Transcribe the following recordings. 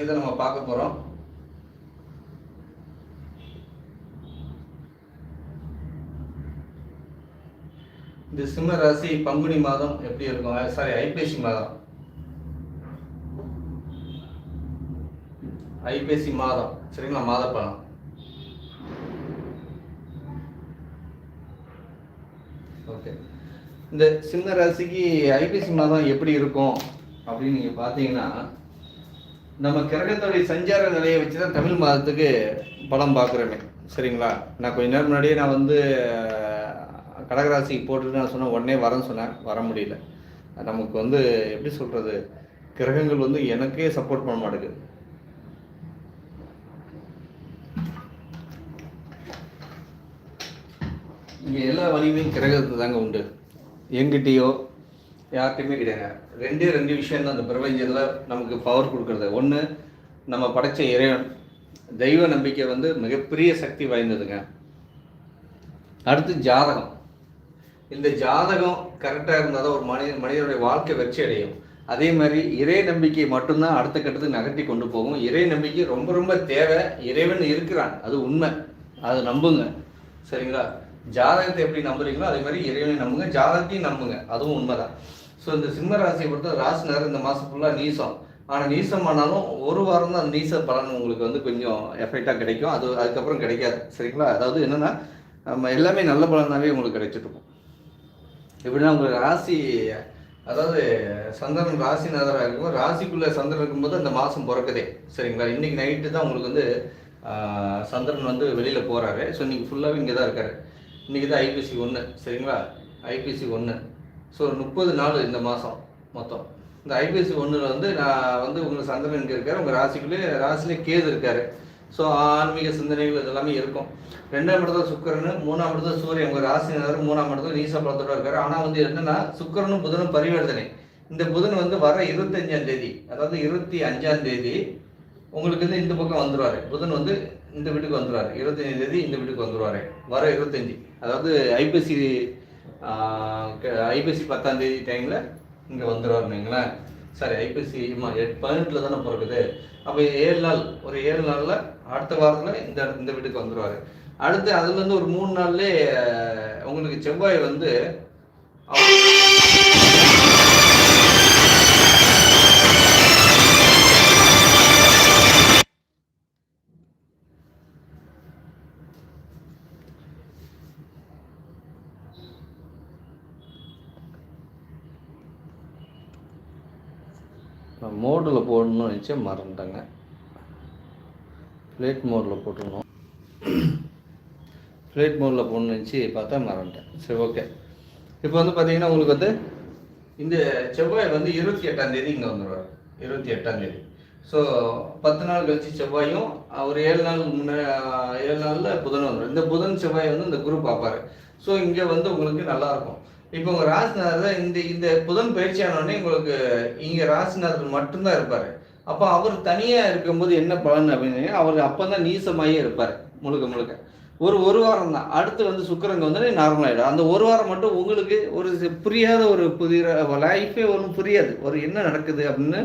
கீதை நம்ம பார்க்க போகிறோம் இந்த சிம்ம ராசி பங்குனி மாதம் எப்படி இருக்கும்? சாரி ஐப்பேசி மாதம். ஐப்பேசி மாதம். சரிங்களா? மாத பழம் ஓகே இந்த சிம்ம ராசிக்கு ஐபிசி மாதம் எப்படி இருக்கும் அப்படின்னு நீங்கள் பார்த்தீங்கன்னா நம்ம கிரகத்துடைய சஞ்சார நிலையை வச்சு தான் தமிழ் மாதத்துக்கு படம் பார்க்குறோமே. சரிங்களா? நான் கொஞ்ச நேரம் முன்னாடியே நான் வந்து கடகராசிக்கு போட்டுட்டு நான் சொன்னேன் உடனே வரேன்னு சொன்னேன். வர முடியல. நமக்கு வந்து எப்படி சொல்கிறது கிரகங்கள் வந்து எனக்கே சப்போர்ட் பண்ண மாட்டேங்குது இங்கே எல்லா வலிமையும் கிரகத்தை தாங்க உண்டு. எங்கிட்டேயோ யார்கிட்டையுமே கிடையாது. ரெண்டே ரெண்டு விஷயம் தான் அந்த பிரபஞ்சத்தில் நமக்கு பவர் கொடுக்குறது. ஒன்று நம்ம படைச்ச இறைவன். தெய்வ நம்பிக்கை வந்து மிகப்பெரிய சக்தி வாய்ந்ததுங்க. அடுத்து ஜாதகம். இந்த ஜாதகம் கரெக்டாக இருந்தால் தான் ஒரு மனித மனிதனுடைய வாழ்க்கை வெற்றி அடையும். அதே மாதிரி இறை நம்பிக்கை மட்டும்தான் அடுத்த கட்டத்துக்கு நகர்த்தி கொண்டு போகும். இறை நம்பிக்கை ரொம்ப ரொம்ப தேவை. இறைவன் இருக்கிறான். அது உண்மை. அதை நம்புங்க. சரிங்களா? ஜாதகத்தை எப்படி நம்புறீங்களோ அதே மாதிரி இறைவனை நம்புங்க. ஜாதகத்தையும் நம்புங்க. அதுவும் உண்மைதான். ஸோ இந்த சிம்ம ராசியை பொறுத்த ராசினர் இந்த மாதம் ஃபுல்லாக நீசம். ஆனால் நீசம் ஆனாலும் ஒரு வாரம் தான் அந்த நீச பலன் உங்களுக்கு வந்து கொஞ்சம் எஃபெக்டாக கிடைக்கும். அது அதுக்கப்புறம் கிடைக்காது. சரிங்களா? அதாவது என்னென்னா நம்ம எல்லாமே நல்ல பலனாகவே உங்களுக்கு கிடைச்சிட்டு இருக்கும். எப்படின்னா உங்களுக்கு ராசி அதாவது சந்திரன் ராசிநாதராக இருக்கும். ராசிக்குள்ளே சந்திரன் இருக்கும்போது அந்த மாதம் பிறக்குதே. சரிங்களா? இன்னைக்கு நைட்டு தான் உங்களுக்கு வந்து சந்திரன் வந்து வெளியில் போகிறாரு ஸோ இன்றைக்கி ஃபுல்லாகவே இங்கே தான் இருக்கார். இன்றைக்கி தான் ஐபிசி ஒன்று சரிங்களா? ஐபிசி ஒன்று ஸோ முப்பது நாள் இந்த மாதம் மொத்தம். இந்த ஐபிசி ஒன்றில் வந்து நான் வந்து உங்களுக்கு சந்திரன் இங்கே இருக்கார். உங்கள் ராசிக்குள்ளே ராசிலே கேது இருக்கார். ஸோ ஆன்மீக சிந்தனைகள் இதெல்லாமே இருக்கும். ரெண்டாம் இடத்துல சுக்கரனு மூணாம் இடத்துல சூரியன். உங்கள் ராசிநாதர் மூணாம் இடத்துல நீச பலத்தோட இருக்காரு. ஆனால் வந்து என்னென்னா சுக்கரனும் புதனும் பரிவர்த்தனை. இந்த புதன் வந்து வர இருபத்தஞ்சாம் தேதி அதாவது இருபத்தி அஞ்சாம் தேதி உங்களுக்கு வந்து இந்த பக்கம் வந்துடுவார் புதன் வந்து இந்த வீட்டுக்கு வந்துடுவார் இருபத்தஞ்சாம் தேதி இந்த வீட்டுக்கு வந்துடுவார் வர இருபத்தஞ்சி. அதாவது ஐபிசி ஐபிசி பத்தாம் தேதி டைமில் இங்கே வந்துடுவாருங்களேன் சரி ஐபிசி பதினெட்டில் தானே பிறகுது அப்போ ஏழு நாள் ஒரு ஏழு நாளில் அடுத்த வாரத்தில் இந்த இந்த வீட்டுக்கு வந்துடுவார் அடுத்து அதுலேருந்து ஒரு மூணு நாள்லே உங்களுக்கு செவ்வாய் வந்து மோடில் போடணும்னு நினச்சேன் மறந்துட்டேங்க. ஃப்ளைட் மோடில் போட்டுருணும் ஃப்ளைட் மோடில் போடணும்னு நினச்சி பார்த்தா மறந்துட்டேன். சரி ஓகே இப்போ வந்து பார்த்தீங்கன்னா உங்களுக்கு வந்து இந்த செவ்வாய் வந்து இருபத்தி எட்டாம் தேதி இங்கே வந்துடுவார் இருபத்தி எட்டாம் தேதி. ஸோ பத்து நாள் கழிச்சு செவ்வாயும் ஒரு ஏழு நாள் முன்ன ஏழு நாளில் புதன் வந்துடும் இந்த புதன் செவ்வாய் வந்து இந்த குரு பார்ப்பாரு. ஸோ இங்கே வந்து உங்களுக்கு நல்லாயிருக்கும். இப்போ உங்கள் தான் இந்த இந்த புதன் பயிற்சி உங்களுக்கு இங்கே ராசிநாதர் மட்டும்தான் இருப்பார். அப்போ அவர் தனியாக இருக்கும்போது என்ன பலன் அப்படின்னு அவர் அப்போ தான் நீசமாயே இருப்பார் முழுக்க முழுக்க. ஒரு ஒரு வாரம் தான். அடுத்து வந்து சுக்கரங்க வந்து நார்மல் ஆகிடும் அந்த ஒரு வாரம் மட்டும் உங்களுக்கு ஒரு புரியாத ஒரு புதிய லைஃபே ஒன்றும் புரியாது. ஒரு என்ன நடக்குது அப்படின்னு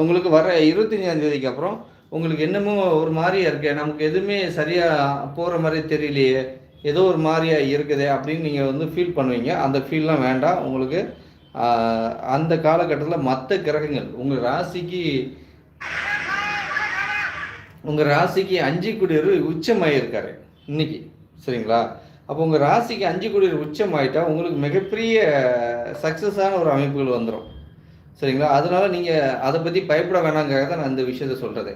உங்களுக்கு வர இருபத்தஞ்சாம் தேதிக்கு அப்புறம் உங்களுக்கு என்னமோ ஒரு மாதிரியா இருக்கே. நமக்கு எதுவுமே சரியாக போகிற மாதிரி தெரியலையே. ஏதோ ஒரு மாதிரியா இருக்குதே அப்படின்னு நீங்கள் வந்து ஃபீல் பண்ணுவீங்க. அந்த ஃபீல்லாம் வேண்டாம். உங்களுக்கு அந்த காலகட்டத்தில் மற்ற கிரகங்கள் உங்கள் ராசிக்கு உங்கள் ராசிக்கு அஞ்சு குடியர் உச்சமாயிருக்காரு இன்னைக்கு. சரிங்களா? அப்போ உங்கள் ராசிக்கு அஞ்சு குடியர் உச்சமாயிட்டா உங்களுக்கு மிகப்பெரிய சக்ஸஸான ஒரு அமைப்புகள் வந்துடும் சரிங்களா? அதனால நீங்கள் அதை பற்றி பயப்பட வேணாங்கிறத நான் இந்த விஷயத்த சொல்கிறதே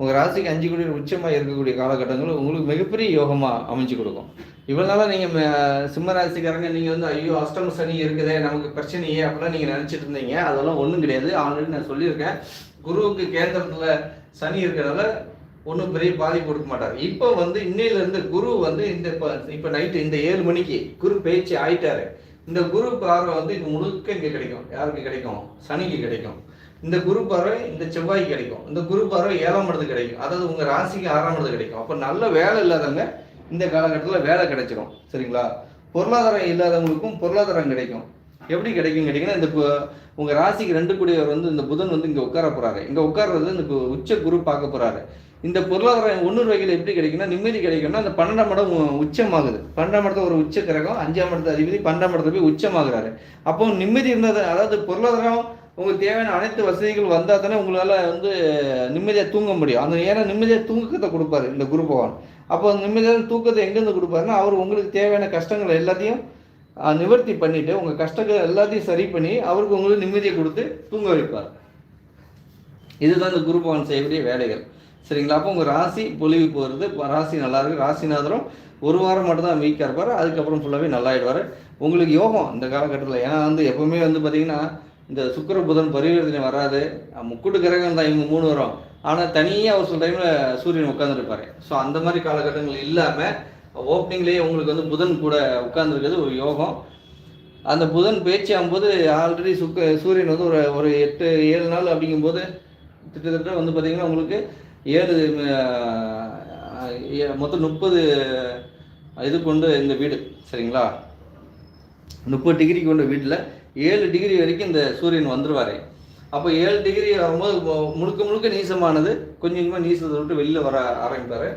உங்கள் ராசிக்கு அஞ்சு கோடி உச்சமாக இருக்கக்கூடிய காலகட்டங்கள் உங்களுக்கு மிகப்பெரிய யோகமாக அமைஞ்சு கொடுக்கும். இவ்வளோ நாளாக நீங்கள் சிம்ம ராசிக்காரங்க நீங்கள் வந்து ஐயோ அஷ்டம சனி இருக்குதே நமக்கு பிரச்சனையே அப்படிலாம் நீங்கள் நினச்சிட்டு இருந்தீங்க? அதெல்லாம் ஒன்றும் கிடையாது. ஆல்ரெடி நான் சொல்லியிருக்கேன். குருவுக்கு கேந்திரத்தில் சனி இருக்கிறதால ஒன்றும் பெரிய பாதிப்பு கொடுக்க மாட்டார். இப்போ வந்து இன்னையிலேருந்து குரு வந்து இந்த இப்போ இப்போ நைட்டு இந்த ஏழு மணிக்கு குரு பேச்சு ஆயிட்டாரு. இந்த குரு பார்வை வந்து இது முழுக்க இங்கே கிடைக்கும். யாருக்கு கிடைக்கும்? சனிக்கு கிடைக்கும். இந்த குரு பார்வை இந்த செவ்வாய் கிடைக்கும். இந்த குரு பார்வை ஏழாம் இடத்து கிடைக்கும். அதாவது உங்க ராசிக்கு ஆறாம் இடத்து கிடைக்கும். அப்போ நல்ல வேலை இல்லாதவங்க இந்த காலகட்டத்தில் வேலை கிடைச்சிரும். சரிங்களா? பொருளாதாரம் இல்லாதவங்களுக்கும் பொருளாதாரம் கிடைக்கும். எப்படி கிடைக்கும் கேட்டிங்கன்னா இந்த உங்கள் உங்க ராசிக்கு ரெண்டு கூடியவர் வந்து இந்த புதன் வந்து இங்க உட்கார போறாரு. இங்க உட்கார்றது இந்த உச்ச குரு பார்க்க போறாரு. இந்த பொருளாதாரம் ஒன்னூறு வகையில் எப்படி கிடைக்கும்னா நிம்மதி கிடைக்கும்னா அந்த பன்னெண்டாம் இடம் உச்சமாகுது. பன்னெண்டாம் இடத்துல ஒரு உச்ச கிரகம் அஞ்சாம் இடத்து அதிபதி பன்னெண்டாம் இடத்துல போய் உச்சமாகிறாரு. அப்போ நிம்மதி இருந்தது அதாவது பொருளாதாரம் உங்களுக்கு தேவையான அனைத்து வசதிகள் வந்தால் தானே உங்களால் வந்து நிம்மதியாக தூங்க முடியும். அந்த ஏன்னா நிம்மதியாக தூக்கத்தை கொடுப்பாரு இந்த குரு பகவான். அப்போ நிம்மதியான தூக்கத்தை எங்கேருந்து கொடுப்பாருன்னா அவர் உங்களுக்கு தேவையான கஷ்டங்கள் எல்லாத்தையும் நிவர்த்தி பண்ணிவிட்டு உங்கள் கஷ்டங்கள் எல்லாத்தையும் சரி பண்ணி அவருக்கு உங்களுக்கு நிம்மதியை கொடுத்து தூங்க வைப்பார். இதுதான் இந்த குரு பகவான் செய்யக்கூடிய வேலைகள். சரிங்களா? அப்போ உங்கள் ராசி பொலிவு போகிறது ராசி நல்லா இருக்கு. ராசிநாதரும் ஒரு வாரம் மட்டும் தான் வீக்காக இருப்பார். அதுக்கப்புறம் ஃபுல்லாகவே நல்லாயிடுவார். உங்களுக்கு யோகம் இந்த காலகட்டத்தில். ஏன்னா வந்து எப்பவுமே வந்து பார்த்தீங்கன்னா இந்த சுக்கர புதன் பரிவர்த்தனை வராது. முக்கூட்டு முக்குட்டு கிரகம் தான் இவங்க மூணு வரும். ஆனால் தனியாக ஒரு சில டைமில் சூரியன் உட்காந்துருப்பாரு ஸோ அந்த மாதிரி காலகட்டங்கள் இல்லாமல் ஓப்பனிங்லேயே உங்களுக்கு வந்து புதன் கூட உட்காந்துருக்கிறது ஒரு யோகம். அந்த புதன் பேச்சு ஆகும்போது ஆல்ரெடி சுக்க சூரியன் வந்து ஒரு ஒரு எட்டு ஏழு நாள் அப்படிங்கும்போது கிட்டத்தட்ட வந்து பார்த்திங்கன்னா உங்களுக்கு ஏழு ஏ- மொத்தம் முப்பது இது கொண்டு இந்த வீடு. சரிங்களா? முப்பது டிகிரி கொண்ட வீட்டில் ஏழு டிகிரி வரைக்கும் இந்த சூரியன் வந்துடுவார் அப்போ ஏழு டிகிரி வரும்போது முழுக்க முழுக்க நீசமானது கொஞ்சம் கொஞ்சமாக நீசத்தை விட்டு வெளியில் வர ஆரம்பிப்பார்.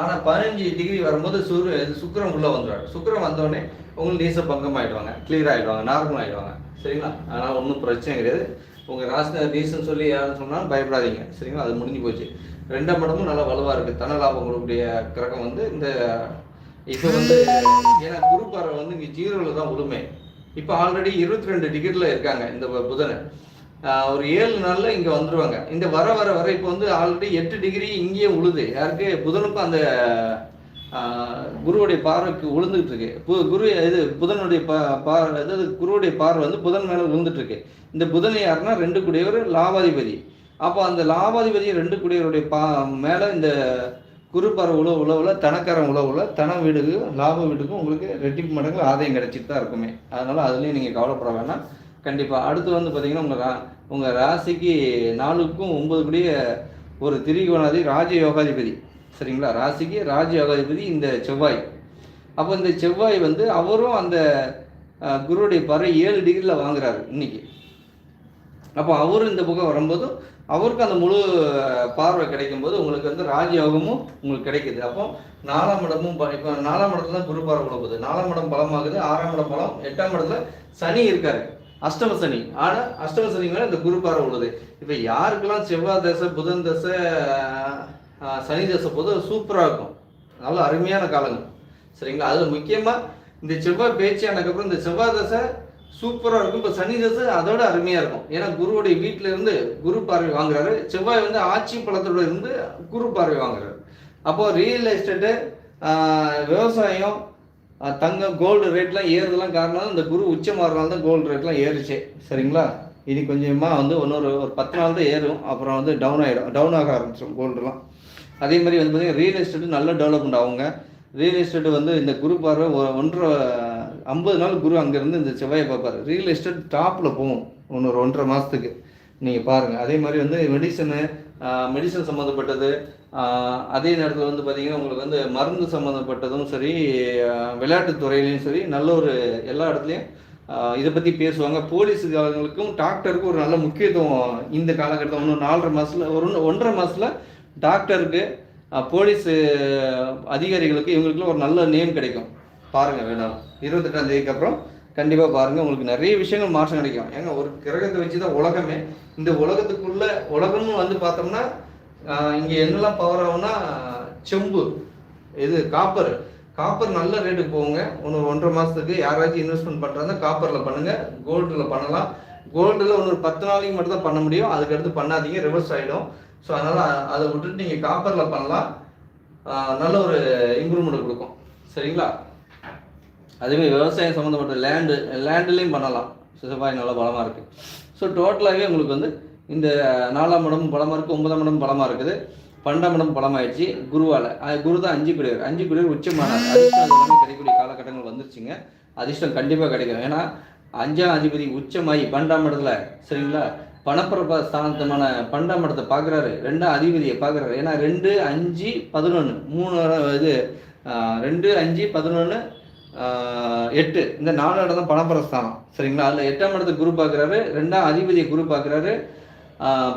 ஆனால் பதினஞ்சு டிகிரி வரும்போது சூரிய சுக்கரம் சுக்கிரம் உள்ளே வந்துடுவார் சுக்கிரம் வந்தோடனே உங்களுக்கு நீச பங்கம் ஆகிடுவாங்க கிளியர் ஆகிடுவாங்க நார்மல் ஆகிடுவாங்க சரிங்களா? அதனால் ஒன்றும் பிரச்சனை கிடையாது. உங்கள் ராசி ரீசன் சொல்லி யாரும் சொன்னாலும் பயப்படாதீங்க. சரிங்களா? அது முடிஞ்சு போச்சு. ரெண்டாம் இடமும் நல்லா வலுவாக இருக்குது தன லாபம் கொடுக்கக்கூடிய கிரகம் வந்து இந்த இப்போ வந்து ஏன்னா குரு பார்வை வந்து இங்கே ஜீரோவில் தான் உரிமை இப்போ ஆல்ரெடி இருபத்தி ரெண்டு டிகிரியில் இருக்காங்க இந்த புதனை. ஒரு ஏழு நாளில் இங்கே வந்துடுவாங்க இந்த வர வர வர இப்போ வந்து ஆல்ரெடி எட்டு டிகிரி இங்கேயே உழுது. யாருக்கு? புதனுக்கும் அந்த குருவுடைய பார்வைக்கு விழுந்துகிட்டு இருக்கு பு- குரு இது புதனுடைய பா பார் அதாவது குருவுடைய பார்வை வந்து புதன் மேலே விழுந்துட்டு இருக்கு இந்த புதன் யாருன்னா ரெண்டு குடியவர் லாபாதிபதி. அப்போ அந்த லாபாதிபதி ரெண்டு குடியவருடைய பா மேலே இந்த குரு உழவு உழவுல தனக்காரன் உழவுல தன வீடுக்கு லாப வீட்டுக்கும் உங்களுக்கு ரெட்டிப்பு மடங்கு ஆதாயம் கிடைச்சிட்டு தான் இருக்குமே. அதனால அதுலேயும் நீங்கள் கவலைப்பட வேணாம். கண்டிப்பாக அடுத்து வந்து பார்த்தீங்கன்னா உங்கள் ரா உங்கள் ராசிக்கு நாலுக்கும் ஒன்பது கூடிய ஒரு திரிகோணாதி ராஜ யோகாதிபதி. சரிங்களா? ராசிக்கு ராஜயோகாதிபதி இந்த செவ்வாய். அப்போ இந்த செவ்வாய் வந்து அவரும் அந்த குருவுடைய பறை ஏழு டிகிரியில் வாங்குறாரு இன்னைக்கு. அப்போ அவரும் இந்த பக்கம் வரும்போது அவருக்கு அந்த முழு பார்வை கிடைக்கும் போது உங்களுக்கு வந்து ராஜயோகமும் உங்களுக்கு கிடைக்குது. அப்போ நாலாம் இடமும் ப- இப்போ நாலாம் இடத்துல தான் குரு பார்வை போகுது நாலாம் இடம் பலமாகுது ஆறாம் இடம் பலம் எட்டாம் இடத்துல சனி இருக்காரு. அஷ்டம சனி. ஆனால் அஷ்டம சனி மேலே இந்த குரு பார்வை உள்ளது. இப்போ யாருக்கெல்லாம் செவ்வாய் தசை புதன் தசை சனி தசை போது சூப்பராக இருக்கும். நல்ல அருமையான காலங்கள். சரிங்களா? அது முக்கியமாக இந்த செவ்வாய் பேச்சு ஆனதுக்கப்புறம் இந்த செவ்வாய் தசை சூப்பராக இருக்கும். இப்போ சனி தசை அதோட அருமையாக இருக்கும். ஏன்னா குருவுடைய வீட்டில இருந்து குரு பார்வை வாங்குறாரு. செவ்வாய் வந்து ஆட்சி பழத்தோட இருந்து குரு பார்வை வாங்குறாரு. அப்போ ரியல் எஸ்டேட்டு விவசாயம் தங்கம் கோல்டு ரேட்லாம் ஏறுறதுலாம் காரணம் இந்த குரு உச்சம் மாறினால தான் கோல்டு ரேட்லாம் ஏறுச்சு. சரிங்களா? இனி கொஞ்சமாக வந்து இன்னொரு ஒரு பத்து நாள் தான் ஏறும். அப்புறம் வந்து டவுன் ஆகிடும் டவுன் ஆக ஆரம்பிச்சிடும் கோல்டுலாம் அதே மாதிரி வந்து பார்த்தீங்கன்னா ரியல் எஸ்டேட் நல்லா டெவலப்மெண்ட் ஆகுங்க. ரியல் எஸ்டேட் வந்து இந்த குரு பார்வை ஒன்றரை ஐம்பது நாள் குரு அங்கேருந்து இந்த செவ்வாயை பார்ப்பார். ரியல் எஸ்டேட் டாப்பில் போகும். இன்னொரு ஒன்றரை மாதத்துக்கு நீங்கள் பாருங்கள் அதே மாதிரி வந்து மெடிசனு மெடிசன் சம்மந்தப்பட்டது அதே நேரத்தில் வந்து பார்த்தீங்கன்னா உங்களுக்கு வந்து மருந்து சம்மந்தப்பட்டதும் சரி விளையாட்டு துறையிலையும் சரி நல்ல ஒரு எல்லா இடத்துலையும் இதை பற்றி பேசுவாங்க. போலீஸுக்காரங்களுக்கும் டாக்டருக்கும் ஒரு நல்ல முக்கியத்துவம் இந்த காலகட்டத்தில். இன்னும் நாலரை மாதத்தில் ஒரு ஒன்று- ஒன்றரை மாதத்தில் டாக்டருக்கு போலீஸு அதிகாரிகளுக்கு இவங்களுக்குலாம் ஒரு நல்ல நேம் கிடைக்கும். பாருங்கள் வேணாலும் இருபத்தெட்டாம் தேதிக்கு அப்புறம் கண்டிப்பாக பாருங்கள் உங்களுக்கு நிறைய விஷயங்கள் மாற்றம் கிடைக்கும். ஏங்க ஒரு கிரகத்தை வச்சு தான் உலகமே. இந்த உலகத்துக்குள்ள உலகம்னு வந்து பார்த்தோம்னா இங்கே என்னெல்லாம் பவர் ஆகும்னா செம்பு இது காப்பர் காப்பர் நல்ல ரேட்டுக்கு போகுங்க. ஒன்று ஒன்றரை மாதத்துக்கு யாராச்சும் இன்வெஸ்ட்மெண்ட் பண்ணுறாங்க காப்பரில் பண்ணுங்கள் கோல்டில் பண்ணலாம். கோல்டில் ஒன்று பத்து நாளைக்கு மட்டும் தான் பண்ண முடியும். அதுக்கு அடுத்து பண்ணாதீங்க ரிவர்ஸ் ஆகிடும் ஸோ அதனால் அதை விட்டுட்டு நீங்கள் காப்பரில் பண்ணலாம். நல்ல ஒரு இம்ப்ரூவ்மெண்ட் கொடுக்கும். சரிங்களா? அதுவே விவசாயம் சம்மந்தப்பட்ட லேண்டு லேண்டுலேயும் பண்ணலாம். செவ்வாய் நல்லா பலமாக இருக்குது ஸோ டோட்டலாகவே உங்களுக்கு வந்து இந்த நாலாம் இடம் பலமாக இருக்குது ஒன்பதாம் இடம் பலமாக இருக்குது. பன்னெண்டாம் இடம் பலமாயிடுச்சு. குருவால் அது குரு தான் அஞ்சு குடியர் அஞ்சு குடியர் உச்சமானார். அதிர்ஷ்டம் எல்லாமே கிடைக்கக்கூடிய காலகட்டங்கள் வந்துருச்சுங்க. அதிர்ஷ்டம் கண்டிப்பாக கிடைக்கும். ஏன்னா அஞ்சாம் அதிபதி உச்சமாகி பன்னெண்டாம் இடத்துல சரிங்களா? பணப்பிரப ஸ்தானத்தமான பன்னெண்டாம் இடத்தை பார்க்குறாரு. ரெண்டாம் அதிபதியை பார்க்குறாரு. ஏன்னா ரெண்டு அஞ்சு பதினொன்று மூணு இது ரெண்டு அஞ்சு பதினொன்று எட்டு. இந்த நாலு இடம் தான் பணப்பரஸ்தானம் சரிங்களா? அதில் எட்டாம் இடத்தை குரு பார்க்குறாரு. ரெண்டாம் அதிபதியை குரு பார்க்குறாரு.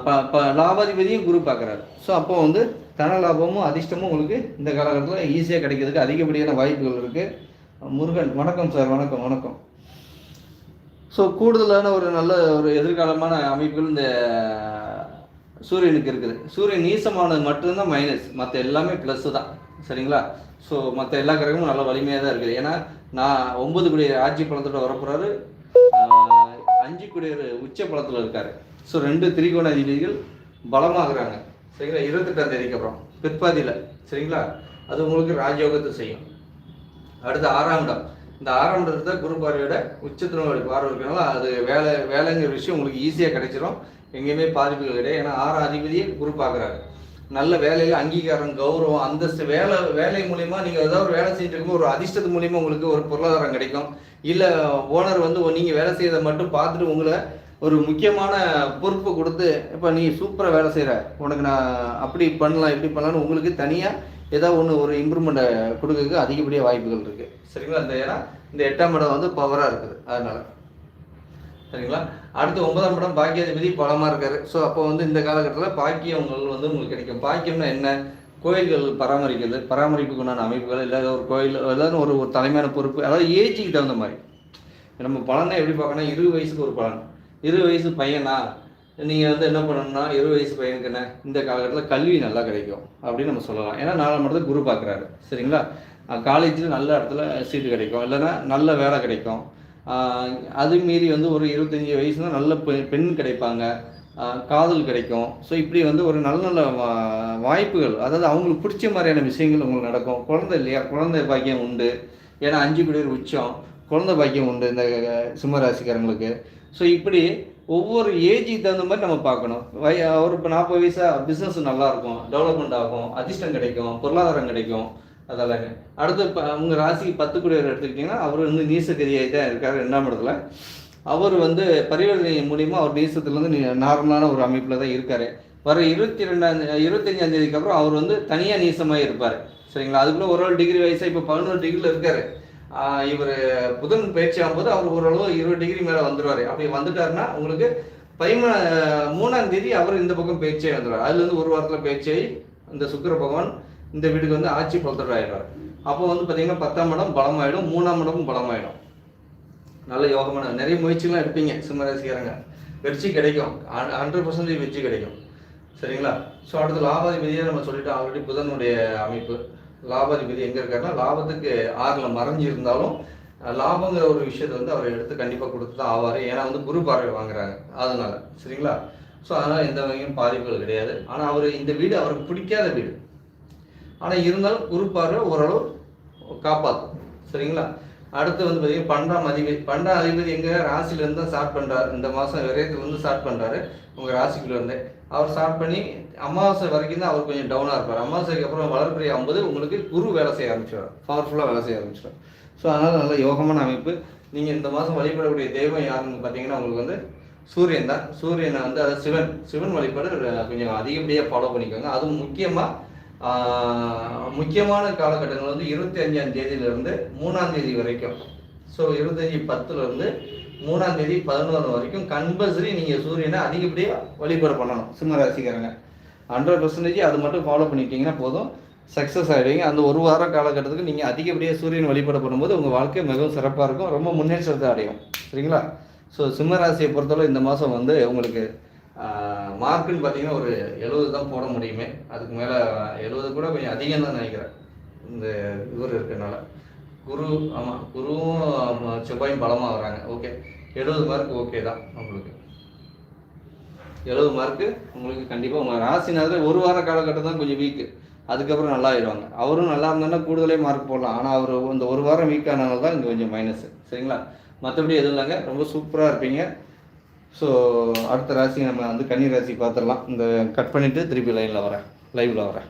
ப ப லாபாதிபதியும் குரு பார்க்குறாரு. ஸோ அப்போ வந்து தன லாபமும் அதிர்ஷ்டமும் உங்களுக்கு இந்த காலகட்டத்தில் ஈஸியாக கிடைக்கிறதுக்கு அதிகப்படியான வாய்ப்புகள் இருக்குது முருகன் வணக்கம் சார் வணக்கம் வணக்கம். ஸோ கூடுதலான ஒரு நல்ல ஒரு எதிர்காலமான அமைப்புகள் இந்த சூரியனுக்கு இருக்குது. சூரியன் நீசமானது மட்டும்தான் மைனஸ் மற்ற எல்லாமே ப்ளஸ்ஸு தான். சரிங்களா? ஸோ மற்ற எல்லா கிரகமும் நல்ல வலிமையாக தான் இருக்குது. ஏன்னா நான் ஒன்பது குடியர் ஆட்சி பழத்தோட வரப்போறாரு. அஞ்சு குடியர் உச்ச பழத்தில் இருக்காரு. ஸோ ரெண்டு திரிகோண அதிபதிகள் பலமாகறாங்க. சரிங்களா? இருபத்தெட்டாம் தேதிக்கு அப்புறம். பிற்பாதியில். சரிங்களா? அது உங்களுக்கு ராஜயோகத்தை செய்யும். அடுத்து ஆறாம் இடம். இந்த ஆறாம் இடத்துல குரு பார்வையோட உச்சத்தினுடைய பார்வை இருக்கிறனால அது வேலை வேலைங்கிற விஷயம் உங்களுக்கு ஈஸியாக கிடைச்சிரும். எங்கேயுமே பாதிப்புகள் கிடையாது. ஏன்னா ஆறாம் அதிபதியே குரு பார்க்குறாரு. நல்ல வேலையில் அங்கீகாரம் கௌரவம் அந்தஸ்து வேலை வேலை மூலியமா நீங்கள் ஏதாவது ஒரு வேலை செஞ்சுட்டு இருக்கும் ஒரு அதிர்ஷ்டத்து மூலியமா உங்களுக்கு ஒரு பொருளாதாரம் கிடைக்கும். இல்லை ஓனர் வந்து நீங்கள் வேலை செய்யறதை மட்டும் பார்த்துட்டு உங்களை ஒரு முக்கியமான பொறுப்பு கொடுத்து இப்போ நீ சூப்பராக வேலை செய்கிற உனக்கு நான் அப்படி பண்ணலாம் இப்படி பண்ணலாம்னு உங்களுக்கு தனியாக ஏதாவது ஒன்று ஒரு இம்ப்ரூவ்மெண்ட்டை கொடுக்கறதுக்கு அதிகப்படியாக வாய்ப்புகள் இருக்குது சரிங்களா இந்த ஏன்னா இந்த எட்டாம் இடம் வந்து பவராக இருக்குது. அதனால். சரிங்களா? அடுத்து ஒன்பதாம் படம் பாக்கியாதிபதி பலமாக இருக்காரு. ஸோ அப்போ வந்து இந்த காலகட்டத்தில் பாக்கியங்கள் வந்து உங்களுக்கு கிடைக்கும். பாக்கியம்னா என்ன? கோயில்கள் பராமரிக்கிறது. பராமரிப்புக்கு உண்டான அமைப்புகள் இல்லை ஒரு கோயில் ஏதாவது ஒரு ஒரு தலைமையான பொறுப்பு அதாவது ஏஜுக்கு தகுந்த மாதிரி. நம்ம பலனை எப்படி பார்க்கணும்? இருபது வயசுக்கு ஒரு பலன். இருபது வயசு பையனா? நீங்கள் வந்து என்ன பண்ணணும்னா இருபது வயசு பையனுக்கு என்ன? இந்த காலகட்டத்தில் கல்வி நல்லா கிடைக்கும் அப்படின்னு நம்ம சொல்லலாம். ஏன்னா நாலாம் இடத்துல குரு பார்க்குறாரு. சரிங்களா? காலேஜில் நல்ல இடத்துல சீட்டு கிடைக்கும். இல்லைன்னா நல்ல வேலை கிடைக்கும். அது மீறி வந்து ஒரு இருபத்தஞ்சி வயசுனா நல்ல பெ- பெண் கிடைப்பாங்க. காதல் கிடைக்கும். ஸோ இப்படி வந்து ஒரு நல்ல நல்ல வாய்ப்புகள் அதாவது அவங்களுக்கு பிடிச்ச மாதிரியான விஷயங்கள் உங்களுக்கு நடக்கும். குழந்தை இல்லையா? குழந்தை பாக்கியம் உண்டு. ஏன்னா அஞ்சு பேர் உச்சம். குழந்தை பாக்கியம் உண்டு இந்த சிம்ம ராசிக்காரங்களுக்கு ஸோ இப்படி ஒவ்வொரு ஏஜுக்கு தகுந்த மாதிரி நம்ம பார்க்கணும். வய ஒரு இப்போ நாற்பது வயசாக பிஸ்னஸ் நல்லாயிருக்கும் டெவலப்மெண்ட் ஆகும். அதிர்ஷ்டம் கிடைக்கும். பொருளாதாரம் கிடைக்கும். அதெல்லாம் அடுத்து இப்போ உங்கள் ராசிக்கு பத்து குடியர் எடுத்துக்கிட்டிங்கன்னா அவர் வந்து நீசகதியாக தான் இருக்கார் ரெண்டாம் இடத்துல. அவர் வந்து பரிவர்த்தனை மூலியமாக அவர் நீசத்துலேருந்து நார்மலான ஒரு அமைப்பில் தான் இருக்கார். வர இருபத்தி ரெண்டாம் இருபத்தஞ்சாம் தேதிக்கு அப்புறம் அவர் வந்து தனியாக நீசமாக இருப்பார். சரிங்களா? அதுக்குள்ளே ஒரு ஒரு டிகிரி வயசாக இப்போ பதினோரு டிகிரியில் இருக்கார். இவர் புதன் பயிற்சி ஆகும்போது அவர் ஓரளவு இருபது டிகிரி மேலே வந்துடுவார் அப்படி வந்துட்டாருன்னா உங்களுக்கு பதிமூணா மூணாம் தேதி அவர் இந்த பக்கம் பயிற்சியாக வந்துடுவார் அதுலேருந்து ஒரு வாரத்தில் பயிற்சியாகி இந்த சுக்கர பகவான் இந்த வீட்டுக்கு வந்து ஆட்சி பொறுத்தராயிடுறாரு ஆயிடுவார் அப்போ வந்து பார்த்தீங்கன்னா பத்தாம் இடம் பலமாயிடும் மூணாம் இடமும் பலமாயிடும். நல்ல யோகமான நிறைய முயற்சிகள்லாம் எடுப்பீங்க சிம்மராசிக்காரங்க. வெற்றி கிடைக்கும். ஹண்ட்ரட் பர்சன்டேஜ் வெற்றி கிடைக்கும். சரிங்களா? ஸோ அடுத்து லாபாதிபதியை நம்ம சொல்லிட்டோம் ஆல்ரெடி புதனுடைய அமைப்பு. லாபாதிபதி எங்கே இருக்காருன்னா லாபத்துக்கு ஆறில் மறைஞ்சு இருந்தாலும் லாபங்கிற ஒரு விஷயத்தை வந்து அவர் எடுத்து கண்டிப்பாக கொடுத்து தான் ஆவார். ஏன்னா வந்து குரு பார்வை வாங்குறாங்க அதனால. சரிங்களா? ஸோ அதனால் எந்த வகையும் பாதிப்புகள் கிடையாது. ஆனால் அவர் இந்த வீடு அவருக்கு பிடிக்காத வீடு. ஆனால் இருந்தாலும் குரு பார்வை ஓரளவு காப்பாற்றும் சரிங்களா? அடுத்து வந்து பார்த்தீங்கன்னா பன்னெண்டாம் அதிபதி. பன்னெண்டாம் அதிபதி எங்கள் ராசிலேருந்து தான் ஸ்டார்ட் பண்ணுறாரு இந்த மாதம் விரயத்துலேருந்து ஸ்டார்ட் பண்ணுறாரு உங்கள் ராசிக்குள்ளேருந்தே அவர் ஸ்டார்ட் பண்ணி அமாவாசை வரைக்கும் தான் அவர் கொஞ்சம் டவுனாக இருப்பார். அமாவாசைக்கு அப்புறம் வளர்பிறை ஆகும்போது உங்களுக்கு குரு வேலை செய்ய ஆரம்பிச்சிடும் பவர்ஃபுல்லாக வேலை செய்ய ஆரம்பிச்சிடும் ஸோ அதனால் நல்ல யோகமான அமைப்பு. நீங்கள் இந்த மாதம் வழிபடக்கூடிய தெய்வம் யாருன்னு பார்த்தீங்கன்னா உங்களுக்கு வந்து சூரியன் தான். சூரியனை வந்து அதாவது சிவன். சிவன் வழிபாடு கொஞ்சம் அதிகப்படியாக ஃபாலோ பண்ணிக்கோங்க. அதுவும் முக்கியமாக முக்கியமான காலகட்டங்கள் வந்து இருபத்தி அஞ்சாம் தேதியிலிருந்து மூணாம் தேதி வரைக்கும். ஸோ இருபத்தஞ்சி பத்துலேருந்து மூணாம் தேதி பதினோரு வரைக்கும் கம்பல்சரி நீங்கள் சூரியனை அதிகப்படியாக வழிபாடு பண்ணணும் சிம்ம ராசிக்காரங்க ஹண்ட்ரட் பர்சன்டேஜ் அது மட்டும் ஃபாலோ பண்ணிட்டீங்கன்னா போதும். சக்ஸஸ் ஆகிடுவீங்க அந்த ஒரு வார காலகட்டத்துக்கு நீங்கள் அதிகப்படியாக சூரியன் வழிபாடு பண்ணும்போது உங்கள் வாழ்க்கை மிகவும் சிறப்பாக இருக்கும். ரொம்ப முன்னேற்றத்தை அடையும். சரிங்களா? ஸோ சிம்ம ராசியை பொறுத்தவரை இந்த மாதம் வந்து உங்களுக்கு மார்க்குன்னு பார்த்தீங்கன்னா ஒரு எழுபது தான் போட முடியுமே. அதுக்கு மேலே எழுபது கூட கொஞ்சம் அதிகம் தான் நினைக்கிறேன். இந்த இவர் இருக்கிறனால. குரு ஆமாம் குருவும் செவ்வாயும் பலமாக வராங்க. ஓகே. எழுபது மார்க் ஓகே தான் உங்களுக்கு. எழுபது மார்க்கு உங்களுக்கு கண்டிப்பாக உங்கள் ராசி நேரத்தில் ஒரு வார காலகட்டம் தான் கொஞ்சம் வீக்கு அதுக்கப்புறம் நல்லா ஆயிடுவாங்க. அவரும் நல்லா இருந்தாங்கன்னா கூடுதலே மார்க் போடலாம். ஆனால் அவர் இந்த ஒரு வாரம் வீக் தான் இங்கே கொஞ்சம் மைனஸ் சரிங்களா? மற்றபடி எதுவும் இல்லைங்க. ரொம்ப சூப்பராக இருப்பீங்க. ஸோ அடுத்த ராசி நம்ம வந்து கன்னி ராசி பார்த்துடலாம். இந்த கட் பண்ணிவிட்டு திருப்பி லைனில் வரேன். லைவில் வரேன்.